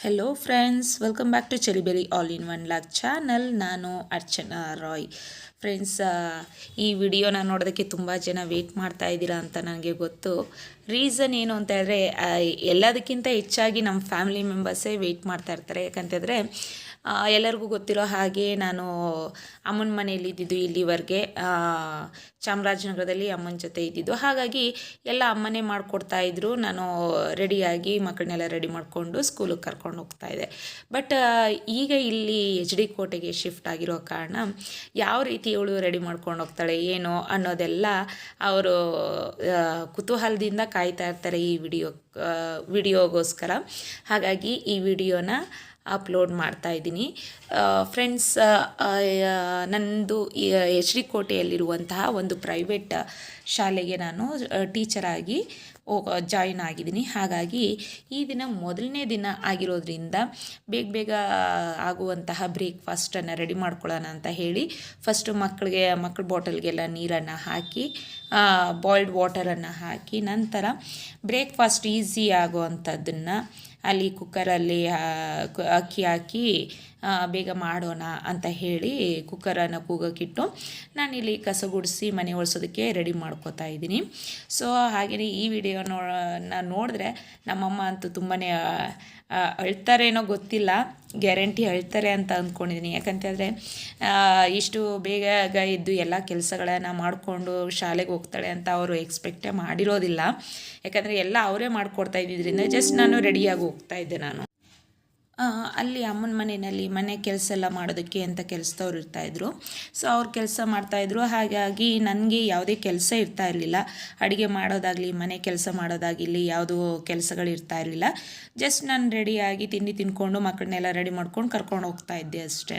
Hello friends welcome back to cherry berry all in one lock channel ನಾನು Archana Roy friends ಈ ವಿಡಿಯೋನ ನೋಡೋದಕ್ಕೆ ತುಂಬ ಜನ ವೆಯ್ಟ್ ಮಾಡ್ತಾ ಇದ್ದೀರಾ ಅಂತ ನನಗೆ ಗೊತ್ತು. ರೀಸನ್ ಏನು ಅಂತ ಹೇಳಿದ್ರೆ ಎಲ್ಲದಕ್ಕಿಂತ ಹೆಚ್ಚಾಗಿ ನಮ್ಮ ಫ್ಯಾಮಿಲಿ ಮೆಂಬರ್ಸೇ ವೆಯ್ಟ್ ಮಾಡ್ತಾ ಇರ್ತಾರೆ. ಯಾಕಂತಂದರೆ ಎಲ್ಲರಿಗೂ ಗೊತ್ತಿರೋ ಹಾಗೆ ನಾನು ಅಮ್ಮನ ಮನೆಯಲ್ಲಿ ಇದ್ದಿದ್ದು ಇಲ್ಲಿವರೆಗೆ. ಚಾಮರಾಜನಗರದಲ್ಲಿ ಅಮ್ಮನ ಜೊತೆ ಇದ್ದಿದ್ದು. ಹಾಗಾಗಿ ಎಲ್ಲ ಅಮ್ಮನೇ ಮಾಡಿಕೊಡ್ತಾ ಇದ್ದರು ನಾನು ರೆಡಿಯಾಗಿ ಮಕ್ಕಳನ್ನೆಲ್ಲ ರೆಡಿ ಮಾಡಿಕೊಂಡು ಸ್ಕೂಲಿಗೆ ಕರ್ಕೊಂಡು ಹೋಗ್ತಾ ಇದ್ದೆ. ಬಟ್ ಈಗ ಇಲ್ಲಿ ಎಚ್ ಡಿ ಕೋಟೆಗೆ ಶಿಫ್ಟ್ ಆಗಿರೋ ಕಾರಣ, ಯಾವ ರೀತಿ ಇವಳು ರೆಡಿ ಮಾಡ್ಕೊಂಡು ಹೋಗ್ತಾಳೆ, ಏನು ಅನ್ನೋದೆಲ್ಲ ಅವರು ಕುತೂಹಲದಿಂದ ಕಾಯ್ತಾ ಇರ್ತಾರೆ ಈ ವಿಡಿಯೋ ವಿಡಿಯೋಗೋಸ್ಕರ. ಹಾಗಾಗಿ ಈ ವಿಡಿಯೋನ ಅಪ್ಲೋಡ್ ಮಾಡ್ತಾ ಇದ್ದೀನಿ. ಫ್ರೆಂಡ್ಸ್ ನನ್ನದು ಎಚ್ ಡಿ ಕೋಟೆಯಲ್ಲಿರುವಂತಹ ಒಂದು ಪ್ರೈವೇಟ್ ಶಾಲೆಗೆ ನಾನು ಟೀಚರಾಗಿ ಜಾಯಿನ್ ಆಗಿದ್ದೀನಿ. ಹಾಗಾಗಿ ಈ ದಿನ ಮೊದಲನೇ ದಿನ ಆಗಿರೋದ್ರಿಂದ ಬೇಗ ಬೇಗ ಆಗುವಂತಹ ಬ್ರೇಕ್ಫಾಸ್ಟನ್ನು ರೆಡಿ ಮಾಡ್ಕೊಳ್ಳೋಣ ಅಂತ ಹೇಳಿ ಫಸ್ಟು ಮಕ್ಕಳಿಗೆ ಮಕ್ಕಳ ಬಾಟಲ್ಗೆಲ್ಲ ನೀರನ್ನು ಹಾಕಿ ಬಾಯ್ಲ್ಡ್ ವಾಟರನ್ನು ಹಾಕಿ ನಂತರ ಬ್ರೇಕ್ಫಾಸ್ಟ್ ಈಸಿ ಆಗುವಂಥದ್ದನ್ನು ಅಲ್ಲಿ ಕುಕ್ಕರಲ್ಲಿ ಅಕ್ಕಿ ಹಾಕಿ ಆ, ಬೇಗ ಮಾಡೋಣ ಅಂತ ಹೇಳಿ ಕುಕ್ಕರನ್ನು ಕೂಗೋಕ್ಕಿಟ್ಟು ನಾನಿಲ್ಲಿ ಕಸ ಗುಡಿಸಿ ಮನೆ ಒಳಸೋದಕ್ಕೆ ರೆಡಿ ಮಾಡ್ಕೋತಾ ಇದ್ದೀನಿ. ಸೊ ಹಾಗೆಯೇ ಈ ವಿಡಿಯೋ ನೋ ನೋಡಿದ್ರೆ ನಮ್ಮಮ್ಮ ಅಂತೂ ತುಂಬಾ ಅಳ್ತಾರೇನೋ ಗೊತ್ತಿಲ್ಲ, ಗ್ಯಾರಂಟಿ ಅಳ್ತಾರೆ ಅಂತ ಅಂದ್ಕೊಂಡಿದ್ದೀನಿ. ಯಾಕಂತಂದರೆ ಇಷ್ಟು ಬೇಗ ಇದ್ದು ಎಲ್ಲ ಕೆಲಸಗಳನ್ನು ಮಾಡಿಕೊಂಡು ಶಾಲೆಗೆ ಹೋಗ್ತಾಳೆ ಅಂತ ಅವರು ಎಕ್ಸ್ಪೆಕ್ಟೇ ಮಾಡಿರೋದಿಲ್ಲ. ಯಾಕಂದರೆ ಎಲ್ಲ ಅವರೇ ಮಾಡಿಕೊಡ್ತಾ ಇದ್ದಿದ್ದರಿಂದ ಜಸ್ಟ್ ನಾನು ರೆಡಿಯಾಗಿ ಹೋಗ್ತಾ ಇದ್ದೆ ನಾನು. ಅಲ್ಲಿ ಅಮ್ಮನ ಮನೆಯಲ್ಲಿ ಮನೆ ಕೆಲಸ ಎಲ್ಲ ಮಾಡೋದಕ್ಕೆ ಅಂತ ಕೆಲಸದವ್ರು ಇರ್ತಾಯಿದ್ರು ಸೊ ಅವ್ರು ಕೆಲಸ ಮಾಡ್ತಾಯಿದ್ರು ಹಾಗಾಗಿ ನನಗೆ ಯಾವುದೇ ಕೆಲಸ ಇರ್ತಾ ಇರಲಿಲ್ಲ. ಅಡುಗೆ ಮಾಡೋದಾಗಲಿ, ಮನೆ ಕೆಲಸ ಮಾಡೋದಾಗಿರಲಿ, ಯಾವುದೂ ಕೆಲಸಗಳು ಇರ್ತಾ ಇರಲಿಲ್ಲ. ಜಸ್ಟ್ ನಾನು ರೆಡಿಯಾಗಿ ತಿಂಡಿ ತಿನ್ಕೊಂಡು ಮಕ್ಕಳನ್ನೆಲ್ಲ ರೆಡಿ ಮಾಡ್ಕೊಂಡು ಕರ್ಕೊಂಡು ಹೋಗ್ತಾ ಇದ್ದೆ ಅಷ್ಟೇ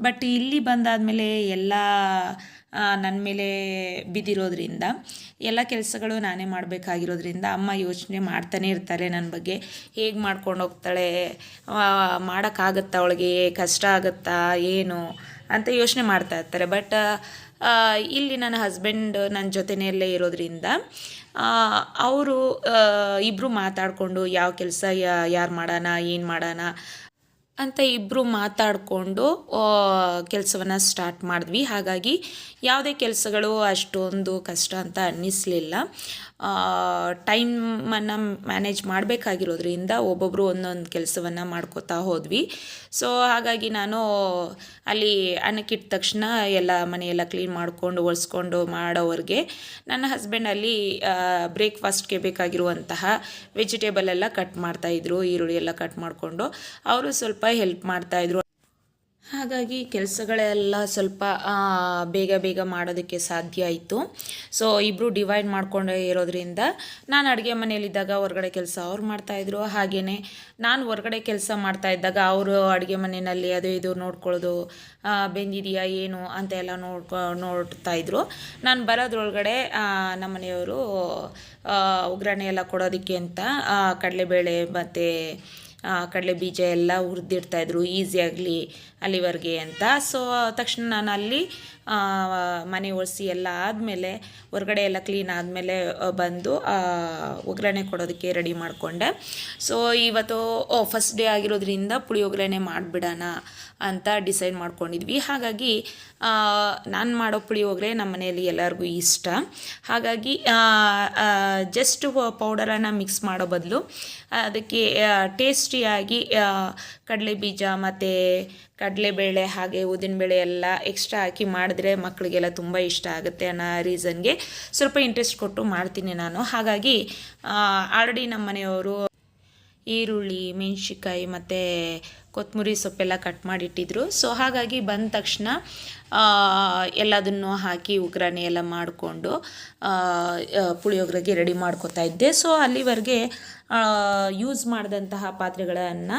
ಬಟ್ ಇಲ್ಲಿ ಬಂದಾದಮೇಲೆ ಎಲ್ಲ ನನ್ನ ಮೇಲೆ ಬಿದ್ದಿರೋದ್ರಿಂದ, ಎಲ್ಲ ಕೆಲಸಗಳು ನಾನೇ ಮಾಡಬೇಕಾಗಿರೋದ್ರಿಂದ ಅಮ್ಮ ಯೋಚನೆ ಮಾಡ್ತಾನೆ ಇರ್ತಾರೆ ನನ್ನ ಬಗ್ಗೆ. ಹೇಗೆ ಮಾಡ್ಕೊಂಡು ಹೋಗ್ತಾಳೆ? ಮಾಡೋಕ್ಕಾಗತ್ತಾ ಅವಳಿಗೆ? ಕಷ್ಟ ಆಗುತ್ತಾ? ಏನು? ಅಂತ ಯೋಚನೆ ಮಾಡ್ತಾ ಇರ್ತಾರೆ. ಬಟ್ ಇಲ್ಲಿ ನನ್ನ ಹಸ್ಬೆಂಡ್ ನನ್ನ ಜೊತೆಯಲ್ಲೇ ಇರೋದ್ರಿಂದ ಅವರು ಇಬ್ಬರು ಮಾತಾಡಿಕೊಂಡು, ಯಾವ ಕೆಲಸ ಯಾರು ಮಾಡೋಣ ಏನು ಮಾಡೋಣ ಅಂತ ಇಬ್ಬರು ಮಾತಾಡಿಕೊಂಡು ಕೆಲಸವನ್ನು ಸ್ಟಾರ್ಟ್ ಮಾಡಿದ್ವಿ. ಹಾಗಾಗಿ ಯಾವುದೇ ಕೆಲಸಗಳು ಅಷ್ಟೊಂದು ಕಷ್ಟ ಅಂತ ಅನ್ನಿಸ್ಲಿಲ್ಲ. ಟೈಮನ್ನು ಮ್ಯಾನೇಜ್ ಮಾಡಬೇಕಾಗಿರೋದ್ರಿಂದ ಒಬ್ಬೊಬ್ಬರು ಒಂದೊಂದು ಕೆಲಸವನ್ನು ಮಾಡ್ಕೋತಾ ಹೋದ್ವಿ. ಸೊ ಹಾಗಾಗಿ ನಾನು ಅಲ್ಲಿ ಅನ್ನಕ್ಕಿಟ್ಟ ತಕ್ಷಣ ಎಲ್ಲ ಮನೆಯೆಲ್ಲ ಕ್ಲೀನ್ ಮಾಡಿಕೊಂಡು, ಒರೆಸ್ಕೊಂಡು ಮಾಡೋವರೆಗೆ ನನ್ನ ಹಸ್ಬೆಂಡ್ ಅಲ್ಲಿ ಬ್ರೇಕ್ಫಾಸ್ಟ್ಗೆ ಬೇಕಾಗಿರುವಂತಹ ವೆಜಿಟೇಬಲ್ ಎಲ್ಲ ಕಟ್ ಮಾಡ್ತಾಯಿದ್ರು ಈರುಳ್ಳಿ ಎಲ್ಲ ಕಟ್ ಮಾಡಿಕೊಂಡು. ಅವರು ಸ್ವಲ್ಪ ಹೆಲ್ಪ್ ಮಾಡ್ತಾಯಿದ್ರು ಹಾಗಾಗಿ ಕೆಲಸಗಳೆಲ್ಲ ಸ್ವಲ್ಪ ಬೇಗ ಬೇಗ ಮಾಡೋದಕ್ಕೆ ಸಾಧ್ಯ ಆಯಿತು. ಸೊ ಇಬ್ಬರು ಡಿವೈಡ್ ಮಾಡ್ಕೊಂಡು ಇರೋದ್ರಿಂದ ನಾನು ಅಡುಗೆ ಮನೆಯಲ್ಲಿದ್ದಾಗ ಹೊರಗಡೆ ಕೆಲಸ ಅವ್ರು ಮಾಡ್ತಾಯಿದ್ರು ಹಾಗೆಯೇ ನಾನು ಹೊರಗಡೆ ಕೆಲಸ ಮಾಡ್ತಾ ಇದ್ದಾಗ ಅವರು ಅಡುಗೆ ಮನೆಯಲ್ಲಿ ಅದು ಇದು ನೋಡ್ಕೊಳ್ಳೋದು ಬೆಂದಿದೆಯಾ ಏನು ಅಂತ ಎಲ್ಲ ನೋಡ್ಕೊ, ನೋಡ್ತಾ ಇದ್ರು. ನಾನು ಬರೋದ್ರೊಳಗಡೆ ನಮ್ಮನೆಯವರು ಒಗ್ಗರಣೆ ಎಲ್ಲ ಕೊಡೋದಕ್ಕೆ ಅಂತ ಕಡಲೆಬೇಳೆ ಮತ್ತು ಕಡಲೆ ಬೀಜ ಎಲ್ಲ ಹುರಿದಿಡ್ತಾಯಿದ್ರು ಈಸಿಯಾಗಲಿ ಅಲ್ಲಿವರೆಗೆ ಅಂತ. ಸೊ ತಕ್ಷಣ ನಾನು ಅಲ್ಲಿ ಮನೆ ಒರೆಸಿ ಎಲ್ಲ ಆದಮೇಲೆ ಹೊರಗಡೆ ಎಲ್ಲ ಕ್ಲೀನ್ ಆದಮೇಲೆ ಬಂದು ಒಗ್ಗರಣೆ ಕೊಡೋದಕ್ಕೆ ರೆಡಿ ಮಾಡಿಕೊಂಡೆ. ಸೊ ಇವತ್ತು ಫಸ್ಟ್ ಡೇ ಆಗಿರೋದ್ರಿಂದ ಪುಳಿಯೋಗರೆನೆ ಮಾಡಿಬಿಡೋಣ ಅಂತ ಡಿಸೈಡ್ ಮಾಡ್ಕೊಂಡಿದ್ವಿ. ಹಾಗಾಗಿ ನಾನು ಮಾಡೋ ಪುಳಿಯೋಗರೆ ನಮ್ಮ ಮನೆಯಲ್ಲಿ ಎಲ್ಲರಿಗೂ ಇಷ್ಟ. ಹಾಗಾಗಿ ಜಸ್ಟ್ ಪೌಡರನ್ನು ಮಿಕ್ಸ್ ಮಾಡೋ ಬದಲು, ಅದಕ್ಕೆ ಟೇಸ್ಟಿಯಾಗಿ ಕಡಲೆ ಬೀಜ ಮತ್ತು ಕಡಲೆಬೇಳೆ ಹಾಗೆ ಉದ್ದಿನಬೇಳೆ ಎಲ್ಲ ಎಕ್ಸ್ಟ್ರಾ ಹಾಕಿ ಮಾಡಿದ್ರೆ ಮಕ್ಕಳಿಗೆಲ್ಲ ತುಂಬ ಇಷ್ಟ ಆಗುತ್ತೆ ಅನ್ನೋ ರೀಸನ್ಗೆ ಸ್ವಲ್ಪ ಇಂಟ್ರೆಸ್ಟ್ ಕೊಟ್ಟು ಮಾಡ್ತೀನಿ ನಾನು. ಹಾಗಾಗಿ ಆಲ್ರೆಡಿ ನಮ್ಮ ಮನೆಯವರು ಈರುಳ್ಳಿ, ಮೆಣಸಿನ್ಕಾಯಿ ಮತ್ತು ಕೊತ್ತಂಬರಿ ಸೊಪ್ಪೆಲ್ಲ ಕಟ್ ಮಾಡಿಟ್ಟಿದ್ರು. ಸೊ ಹಾಗಾಗಿ ಬಂದ ತಕ್ಷಣ ಎಲ್ಲದನ್ನು ಹಾಕಿ ಉಗ್ರಾಣಿ ಎಲ್ಲ ಮಾಡಿಕೊಂಡು ಪುಳಿಯೋಗರೆಗೆ ರೆಡಿ ಮಾಡ್ಕೊತಾ ಇದ್ದೆ. ಸೊ ಅಲ್ಲಿವರೆಗೆ ಯೂಸ್ ಮಾಡಿದಂತಹ ಪಾತ್ರೆಗಳನ್ನು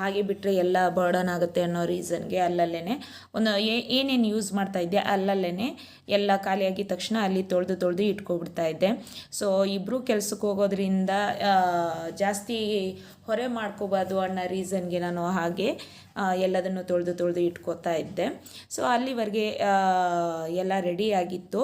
ಹಾಗೆ ಬಿಟ್ಟರೆ ಎಲ್ಲ ಬರ್ಡನ್ ಆಗುತ್ತೆ ಅನ್ನೋ ರೀಸನ್ಗೆ ಅಲ್ಲಲ್ಲೇ ಒಂದು ಏನೇನು ಯೂಸ್ ಮಾಡ್ತಾ ಇದ್ದೆ ಅಲ್ಲಲ್ಲೇ ಎಲ್ಲ ಖಾಲಿಯಾಗಿ ತಕ್ಷಣ ಅಲ್ಲಿ ತೊಳೆದು ತೊಳೆದು ಇಟ್ಕೊಬಿಡ್ತಾ ಇದ್ದೆ. ಸೊ ಇಬ್ಬರು ಕೆಲಸಕ್ಕೆ ಹೋಗೋದ್ರಿಂದ ಜಾಸ್ತಿ ಹೊರೆ ಮಾಡ್ಕೋಬಾರ್ದು ಅನ್ನೋ ರೀಸನ್ಗೆ ನಾನು ಹಾಗೆ ಎಲ್ಲದನ್ನು ತೊಳೆದು ತೊಳೆದು ಇಟ್ಕೋತಾ ಇದ್ದೆ. ಸೊ ಅಲ್ಲಿವರೆಗೆ ಎಲ್ಲ ರೆಡಿ ಆಗಿತ್ತು.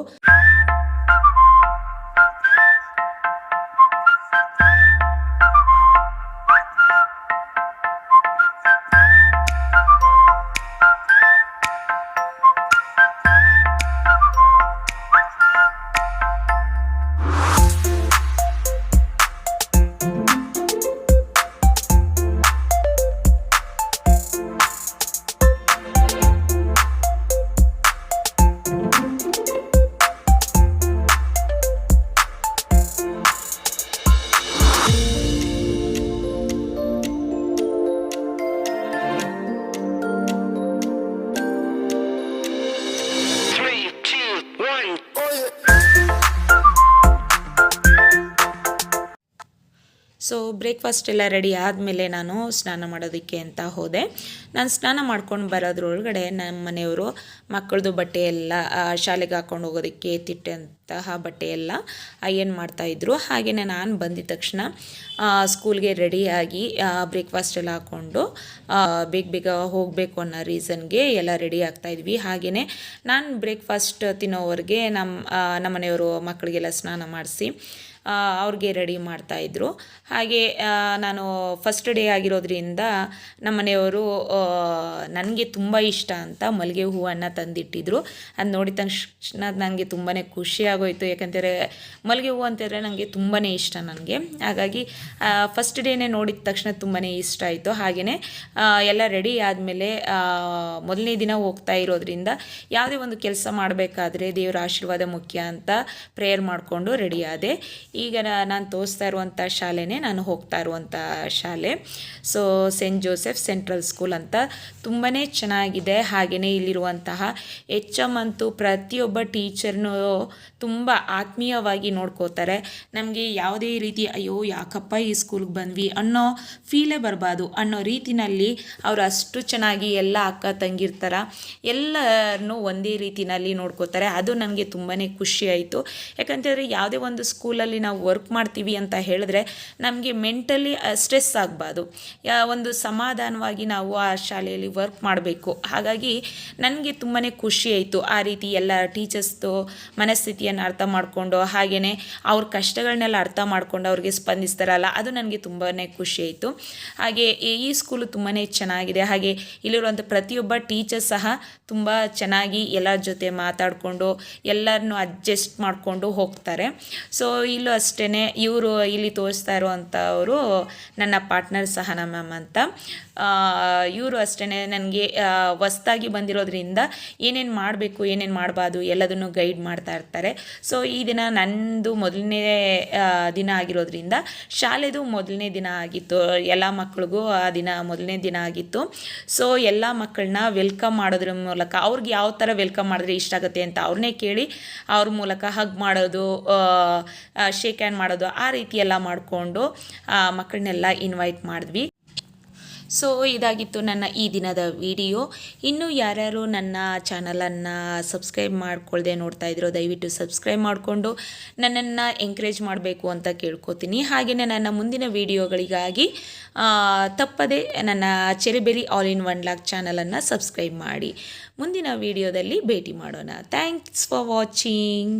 ಬ್ರೇಕ್ಫಾಸ್ಟ್ ಎಲ್ಲ ರೆಡಿ ಆದಮೇಲೆ ನಾನು ಸ್ನಾನ ಮಾಡೋದಕ್ಕೆ ಅಂತ ಹೋದೆ. ನಾನು ಸ್ನಾನ ಮಾಡ್ಕೊಂಡು ಬರೋದ್ರೊಳಗಡೆ ನಮ್ಮ ಮನೆಯವರು ಮಕ್ಕಳದು ಬಟ್ಟೆ ಎಲ್ಲ ಶಾಲೆಗೆ ಹಾಕ್ಕೊಂಡು ಹೋಗೋದಕ್ಕೆ ತಿಟ್ಟಂತಹ ಬಟ್ಟೆ ಎಲ್ಲ ಅಯ್ಯನ್ ಮಾಡ್ತಾಯಿದ್ರು ಹಾಗೆಯೇ ನಾನು ಬಂದಿದ ತಕ್ಷಣ ಸ್ಕೂಲ್ಗೆ ರೆಡಿಯಾಗಿ ಬ್ರೇಕ್ಫಾಸ್ಟ್ ಎಲ್ಲ ಹಾಕ್ಕೊಂಡು ಬೇಗ ಬೇಗ ಹೋಗಬೇಕು ಅನ್ನೋ ರೀಸನ್ಗೆ ಎಲ್ಲ ರೆಡಿ ಆಗ್ತಾಯಿದ್ವಿ ಹಾಗೆಯೇ ನಾನು ಬ್ರೇಕ್ಫಾಸ್ಟ್ ತಿನ್ನೋವರೆಗೆ ನಮ್ಮ ನಮ್ಮ ಮನೆಯವರು ಮಕ್ಕಳಿಗೆಲ್ಲ ಸ್ನಾನ ಮಾಡಿಸಿ ಅವ್ರಿಗೆ ರೆಡಿ ಮಾಡ್ತಾಯಿದ್ರು ಹಾಗೆ ನಾನು ಫಸ್ಟ್ ಡೇ ಆಗಿರೋದ್ರಿಂದ ನಮ್ಮ ಮನೆಯವರು ನನಗೆ ತುಂಬ ಇಷ್ಟ ಅಂತ ಮಲ್ಲಿಗೆ ಹೂವನ್ನು ತಂದಿಟ್ಟಿದ್ರು. ಅದು ನೋಡಿದ ತಕ್ಷಣ ನನಗೆ ತುಂಬಾ ಖುಷಿ ಆಗೋಯ್ತು. ಮಲ್ಲಿಗೆ ಹೂವು ಅಂತಂದರೆ ನನಗೆ ತುಂಬಾ ಇಷ್ಟ ನನಗೆ. ಹಾಗಾಗಿ ಫಸ್ಟ್ ಡೇನೇ ನೋಡಿದ ತಕ್ಷಣ ತುಂಬಾ ಇಷ್ಟ ಆಯಿತು. ಹಾಗೆಯೇ ಎಲ್ಲ ರೆಡಿ ಆದಮೇಲೆ ಮೊದಲನೇ ದಿನ ಹೋಗ್ತಾ ಇರೋದ್ರಿಂದ ಯಾವುದೇ ಒಂದು ಕೆಲಸ ಮಾಡಬೇಕಾದ್ರೆ ದೇವರ ಆಶೀರ್ವಾದ ಮುಖ್ಯ ಅಂತ ಪ್ರೇಯರ್ ಮಾಡಿಕೊಂಡು ರೆಡಿಯಾದೆ ಈಗ ನಾನು ತೋರಿಸ್ತಾ ಇರುವಂಥ ಶಾಲೆನೇ ನಾನು ಹೋಗ್ತಾ ಇರುವಂಥ ಶಾಲೆ. So saint Joseph central school ಅಂತ ತುಂಬಾ ಚೆನ್ನಾಗಿದೆ. ಹಾಗೆಯೇ ಇಲ್ಲಿರುವಂತಹ ಎಚ್ ಎಂ ಅಂತೂ ಪ್ರತಿಯೊಬ್ಬ ಟೀಚರ್ನು ತುಂಬ ಆತ್ಮೀಯವಾಗಿ ನೋಡ್ಕೋತಾರೆ. ನಮಗೆ ಯಾವುದೇ ರೀತಿ, ಅಯ್ಯೋ, ಯಾಕಪ್ಪ ಈ ಸ್ಕೂಲ್ಗೆ ಬಂದ್ವಿ? ಅನ್ನೋ ಫೀಲೇ ಬರಬಾರ್ದು. ಅನ್ನೋ ರೀತಿನಲ್ಲಿ ಅವರು ಅಷ್ಟು ಚೆನ್ನಾಗಿ ಎಲ್ಲ ಅಕ್ಕ ತಂಗಿರ್ತಾರ ಎಲ್ಲರನ್ನೂ ಒಂದೇ ರೀತಿನಲ್ಲಿ ನೋಡ್ಕೋತಾರೆ. ಅದು ನನಗೆ ತುಂಬಾ ಖುಷಿ ಆಯಿತು. ಯಾವುದೇ ಒಂದು ಸ್ಕೂಲಲ್ಲಿ ನಾವು ವರ್ಕ್ ಮಾಡ್ತೀವಿ ಅಂತ ಹೇಳಿದ್ರೆ ನಮಗೆ ಮೆಂಟಲಿ ಸ್ಟ್ರೆಸ್ ಆಗಬಾರ್ದು. ಒಂದು ಸಮಾಧಾನವಾಗಿ ನಾವು ಆ ಶಾಲೆಯಲ್ಲಿ ವರ್ಕ್ ಮಾಡಬೇಕು. ಹಾಗಾಗಿ ನನಗೆ ತುಂಬಾ ಖುಷಿ ಆಯಿತು ಆ ರೀತಿ ಎಲ್ಲ ಟೀಚರ್ಸ್ದು ಮನಸ್ಥಿತಿಯನ್ನು ಅರ್ಥ ಮಾಡಿಕೊಂಡು ಹಾಗೆಯೇ ಅವ್ರ ಕಷ್ಟಗಳನ್ನೆಲ್ಲ ಅರ್ಥ ಮಾಡಿಕೊಂಡು ಅವ್ರಿಗೆ ಸ್ಪಂದಿಸ್ತಾರಲ್ಲ, ಅದು ನನಗೆ ತುಂಬಾ ಖುಷಿ ಆಯಿತು. ಹಾಗೆ ಈ- ಈ ಸ್ಕೂಲು ತುಂಬಾ ಚೆನ್ನಾಗಿದೆ. ಹಾಗೆ ಇಲ್ಲಿರುವಂಥ ಪ್ರತಿಯೊಬ್ಬ ಟೀಚರ್ ಸಹ ತುಂಬ ಚೆನ್ನಾಗಿ ಎಲ್ಲರ ಜೊತೆ ಮಾತಾಡಿಕೊಂಡು ಎಲ್ಲರನ್ನು ಅಡ್ಜಸ್ಟ್ ಮಾಡಿಕೊಂಡು ಹೋಗ್ತಾರೆ. ಸೊ ಇಲ್ಲೂ ಅಷ್ಟೇ ಇವರು ಇಲ್ಲಿ ತೋರಿಸ್ತಾ ಇರುವಂಥವರು ನನ್ನ ಪಾರ್ಟ್ನರ್ ಸಹನಾ ಮ್ಯಾಮ್ ಅಂತ. ಇವರು ಅಷ್ಟೇ ನನಗೆ ಹೊಸ್ದಾಗಿ ಬಂದಿರೋದ್ರಿಂದ ಏನೇನು ಮಾಡಬೇಕು, ಏನೇನು ಮಾಡಬಾರ್ದು ಎಲ್ಲದನ್ನು ಗೈಡ್ ಮಾಡ್ತಾ ಇರ್ತಾರೆ. ಸೊ ಈ ದಿನ ನಂದು ಮೊದಲನೇ ದಿನ ಆಗಿರೋದ್ರಿಂದ ಶಾಲೆದು ಮೊದಲನೇ ದಿನ ಆಗಿತ್ತು. ಎಲ್ಲ ಮಕ್ಕಳಿಗೂ ಆ ದಿನ ಮೊದಲನೇ ದಿನ ಆಗಿತ್ತು. ಸೊ ಎಲ್ಲ ಮಕ್ಕಳನ್ನ ವೆಲ್ಕಮ್ ಮಾಡೋದ್ರ ಮೂಲಕ, ಅವ್ರಿಗೆ ಯಾವ ಥರ ವೆಲ್ಕಮ್ ಮಾಡಿದ್ರೆ ಇಷ್ಟ ಆಗುತ್ತೆ ಅಂತ ಅವ್ರನ್ನೇ ಕೇಳಿ ಅವ್ರ ಮೂಲಕ ಹಗ್ ಮಾಡೋದು ಶೇಕ್ ಹ್ಯಾಂಡ್ ಮಾಡೋದು, ಆ ರೀತಿ ಎಲ್ಲ ಮಾಡಿಕೊಂಡು ಮಕ್ಕಳನ್ನೆಲ್ಲ ಇನ್ವೈಟ್ ಮಾಡಿದ್ವಿ. ಸೊ ಇದಾಗಿತ್ತು ನನ್ನ ಈ ದಿನದ ವಿಡಿಯೋ ಇನ್ನೂ ಯಾರ್ಯಾರು ನನ್ನ ಚಾನಲನ್ನು ಸಬ್ಸ್ಕ್ರೈಬ್ ಮಾಡ್ಕೊಳ್ಳದೆ ನೋಡ್ತಾ ಇದ್ರೋ, ದಯವಿಟ್ಟು ಸಬ್ಸ್ಕ್ರೈಬ್ ಮಾಡಿಕೊಂಡು ನನ್ನನ್ನು ಎಂಕರೇಜ್ ಮಾಡಬೇಕು ಅಂತ ಕೇಳ್ಕೊತೀನಿ. ಹಾಗೆಯೇ ನನ್ನ ಮುಂದಿನ ವಿಡಿಯೋಗಳಿಗಾಗಿ ತಪ್ಪದೆ ನನ್ನ cherry berry all in one lock ಚಾನಲನ್ನು ಸಬ್ಸ್ಕ್ರೈಬ್ ಮಾಡಿ. ಮುಂದಿನ ವಿಡಿಯೋದಲ್ಲಿ ಭೇಟಿ ಮಾಡೋಣ. Thanks for watching